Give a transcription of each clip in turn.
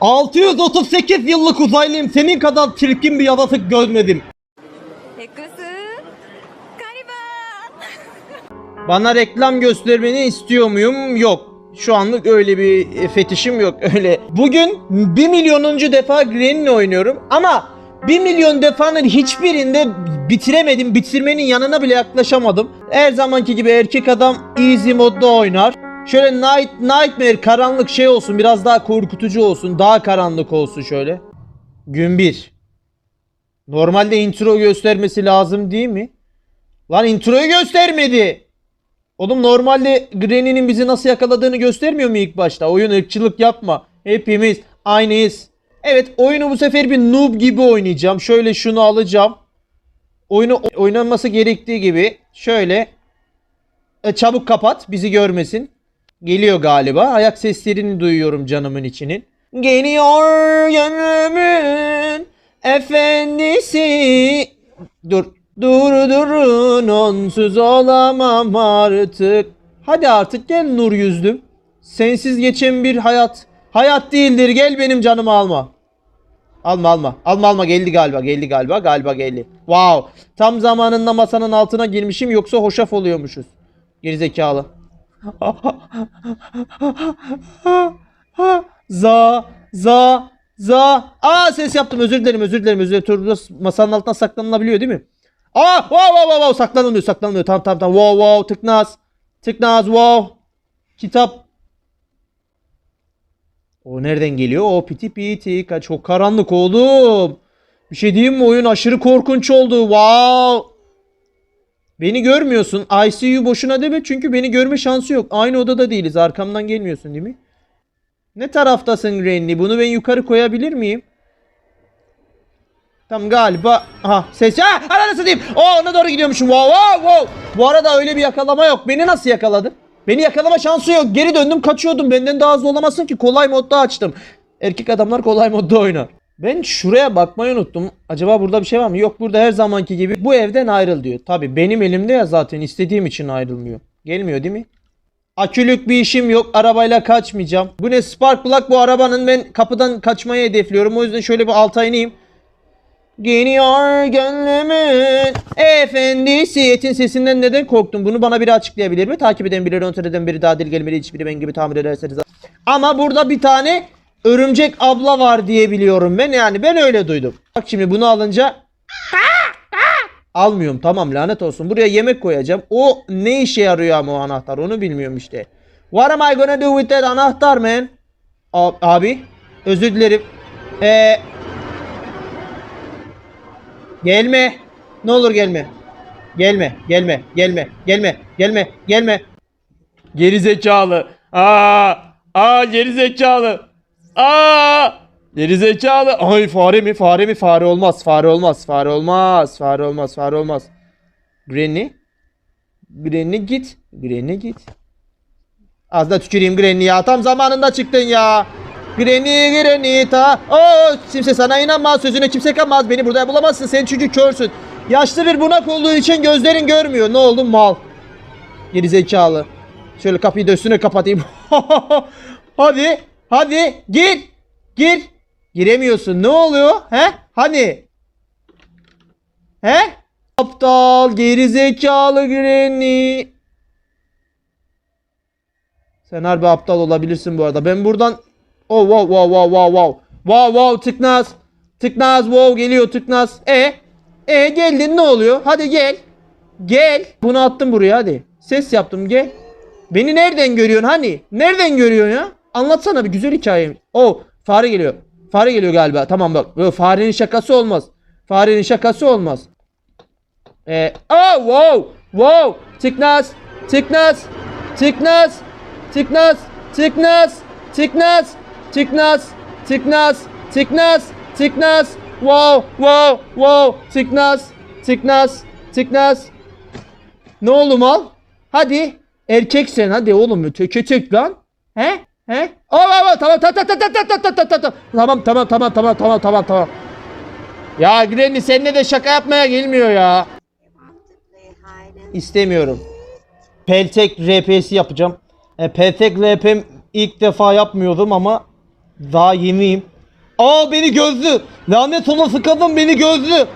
638 yıllık uzaylıyım. Senin kadar çirkin bir yaratık görmedim. Bana reklam göstermeni istiyor muyum? Yok. Şu anlık öyle bir fetişim yok. Öyle. Bugün 1 milyonuncu defa Granny'le oynuyorum ama 1 milyon defanın hiçbirinde bitiremedim. Bitirmenin yanına bile yaklaşamadım. Her zamanki gibi erkek adam easy modda oynar. Şöyle night, nightmare karanlık şey olsun. Biraz daha korkutucu olsun. Daha karanlık olsun şöyle. Gün 1. Normalde intro göstermesi lazım değil mi? Lan introyu göstermedi. Oğlum normalde Granny'nin bizi nasıl yakaladığını göstermiyor mu ilk başta? Oyun ırkçılık yapma. Hepimiz aynıyız. Evet oyunu bu sefer bir noob gibi oynayacağım. Şöyle şunu alacağım. Oyunu oynanması gerektiği gibi şöyle E, çabuk kapat bizi görmesin. Geliyor galiba. Ayak seslerini duyuyorum canımın içinin. Geliyor gönlümün efendisi. Dur. Dur durun onsuz olamam artık. Hadi artık gel nur yüzlüm. Sensiz geçen bir hayat. Hayat değildir gel benim canımı alma. Alma alma. Alma alma geldi galiba. Geldi galiba. Galiba geldi. Wow. Tam zamanında masanın altına girmişim yoksa hoşaf oluyormuşuz. Gerizekalı. Za za za. Aa ses yaptım. Özür dilerim. Özür dilerim. Özür dilerim. Turbo masanın altına saklanılabiliyor değil mi? Aa wow wow wow, wow. saklanılmıyor. Saklanılmıyor. Tamam tamam tamam. Wow wow tıknaz. Tıknaz wow. Kitap. O nereden geliyor? O piti piti. Çok karanlık oğlum. Bir şey diyeyim mi? Oyun aşırı korkunç oldu. Wow. Beni görmüyorsun. ICU boşuna deme çünkü beni görme şansı yok. Aynı odada değiliz. Arkamdan gelmiyorsun değil mi? Ne taraftasın Granny? Bunu ben yukarı koyabilir miyim? Tam galiba. Aha ses. Ha ananı satayım. O ona doğru gidiyormuşum. Wow wow wow. Bu arada öyle bir yakalama yok. Beni nasıl yakaladın? Beni yakalama şansı yok. Geri döndüm kaçıyordum. Benden daha hızlı olamazsın ki. Kolay modda açtım. Erkek adamlar kolay modda oynar. Ben şuraya bakmayı unuttum. Acaba burada bir şey var mı? Yok burada her zamanki gibi bu evden ayrıl diyor. Tabi benim elimde ya zaten istediğim için ayrılmıyor. Gelmiyor değil mi? Akülük bir işim yok. Arabayla kaçmayacağım. Bu ne spark plug bu arabanın ben kapıdan kaçmayı hedefliyorum. O yüzden şöyle bir alta ineyim. Geliyor gönlümün efendisi. Etin sesinden neden korktun? Bunu bana biri açıklayabilir mi? Takip eden biri, kontrol eden biri, daha dil gelmeli hiçbiri ben gibi tamir ederseniz. Ama burada bir tane örümcek abla var diye biliyorum ben. Yani ben öyle duydum. Bak şimdi bunu alınca almıyorum. Tamam lanet olsun. Buraya yemek koyacağım. O ne işe yarıyor ama o anahtar onu bilmiyorum işte. What am I gonna do with that anahtar man? Abi özür dilerim. Eee Gelme. Ne olur gelme. Gelme, gelme, gelme, gelme, gelme, gelme. Geri zekalı. Aa! Aa geri. Aa! Geri zekalı. Ay fare mi? Fare mi? Fare olmaz. Fare olmaz. Fare olmaz. Fare olmaz. Fare olmaz. Granny. Granny git. Granny git. Az da tüküreyim Granny ya. Tam zamanında çıktın ya. Granny Granny ta. Oo, kimse sana inanmaz. Sözüne kimse kanmaz. Beni burada bulamazsın. Sen çünkü körsün. Yaşlı bir bunak olduğu için gözlerin görmüyor. Ne oldu mal? Geri zekalı. Şöyle kapıyı da üstüne kapatayım. hadi. Hadi. Gir. Gir. Giremiyorsun. Ne oluyor? He? Hani? He? Aptal geri zekalı Granny. Sen harbi aptal olabilirsin bu arada. Ben buradan Oh wow wow wow wow wow. Wow wow tıknaz. Tıknaz wow geliyor tıknaz. E e geldin ne oluyor? Hadi gel. Gel. Bunu attım buraya hadi. Ses yaptım gel. Beni nereden görüyorsun hani? Nereden görüyorsun ya? Anlatsana bir güzel hikaye. Oh fare geliyor. Fare geliyor galiba. Tamam bak. Yo, farenin şakası olmaz. Farenin şakası olmaz. Ee, oh wow wow tıknaz tıknaz tıknaz tıknaz tıknaz tıknaz tıknaz tıknaz tıknaz tıknaz wow wow wow tıknaz tıknaz tıknaz ne oldu mal hadi erkeksen hadi oğlum töke tök lan he he oh, oh, oh, tamam tamam tamam tamam tamam tamam tamam tamam tamam tamam tamam tamam tamam tamam ya Granny seninle de şaka yapmaya gelmiyor ya İstemiyorum. Peltek RP'si yapacağım. E, Peltek RP ilk defa yapmıyordum ama Daha yeniyim. Aa beni gözlü. Lanet olası kadın beni gözlü.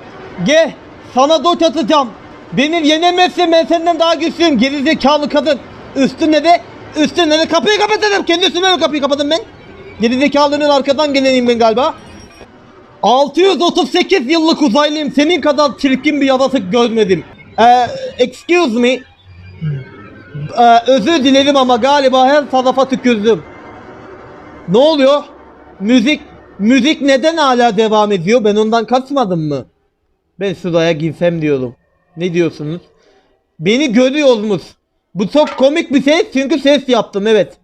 Gel. Sana dört atacağım. Beni yenemezsin ben senden daha güçlüyüm. Gerizekalı kadın. Üstüne de üstüne de kapıyı kapatırım. Kendi üstüme mi kapıyı kapadım ben? Gerizekalının arkadan geleneyim ben galiba. 638 yıllık uzaylıyım. Senin kadar çirkin bir yaratık görmedim. Ee, excuse me. Ee, özür dilerim ama galiba her tarafa tükürdüm. Ne oluyor? Müzik müzik neden hala devam ediyor? Ben ondan kaçmadım mı? Ben şuraya girsem diyorum. Ne diyorsunuz? Beni görüyorsunuz. Bu çok komik bir ses çünkü ses yaptım evet.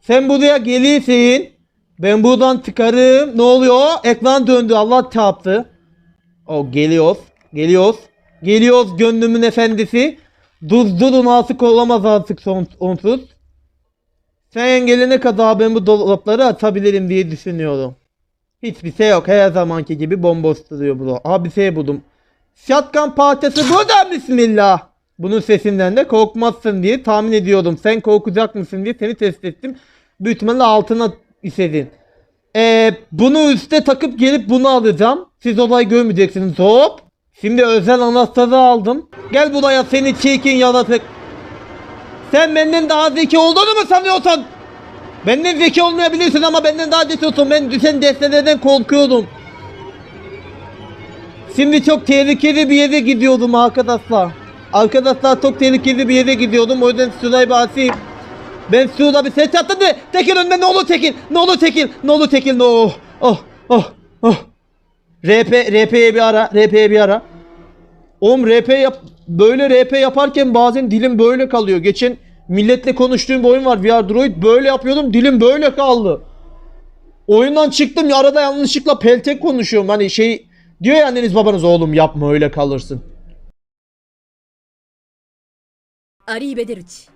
Sen buraya gelirsin. Ben buradan çıkarım. Ne oluyor? Ekran döndü. Allah çarptı. O geliyoruz. Geliyoruz. Geliyoruz gönlümün efendisi. Duzdurun artık olamaz artık son, onsuz. Sen gelene kadar ben bu dolapları atabilirim diye düşünüyorum. Hiçbir şey yok. Her zamanki gibi bomboş duruyor bu. Aha bir şey buldum. Şatkan parçası burada bismillah. Bunun sesinden de korkmazsın diye tahmin ediyordum. Sen korkacak mısın diye seni test ettim. Büyük ihtimalle altına istedin. Ee, bunu üste takıp gelip bunu alacağım. Siz olay görmeyeceksiniz. Hop. Şimdi özel anahtarı aldım. Gel buraya seni çirkin yaratık. Sen benden daha zeki olduğunu mu sanıyorsun? Benden zeki olmayabilirsin ama benden daha zekisin. Ben düşen destelerden korkuyordum. Şimdi çok tehlikeli bir yere gidiyordum arkadaşlar. Arkadaşlar çok tehlikeli bir yere gidiyordum. O yüzden şurayı basayım. Ben şurada bir ses yaptım da Tekin önüne ne olur Tekin. Ne olur Tekin. Ne olur Tekin. Oh oh oh oh. RP RP'ye bir ara. RP'ye bir ara. Oğlum RP yap böyle RP yaparken bazen dilim böyle kalıyor. Geçen milletle konuştuğum bir oyun var VR Droid böyle yapıyordum dilim böyle kaldı. Oyundan çıktım ya arada yanlışlıkla peltek konuşuyorum. Hani şey diyor ya anneniz babanız oğlum yapma öyle kalırsın. アリーベデルチ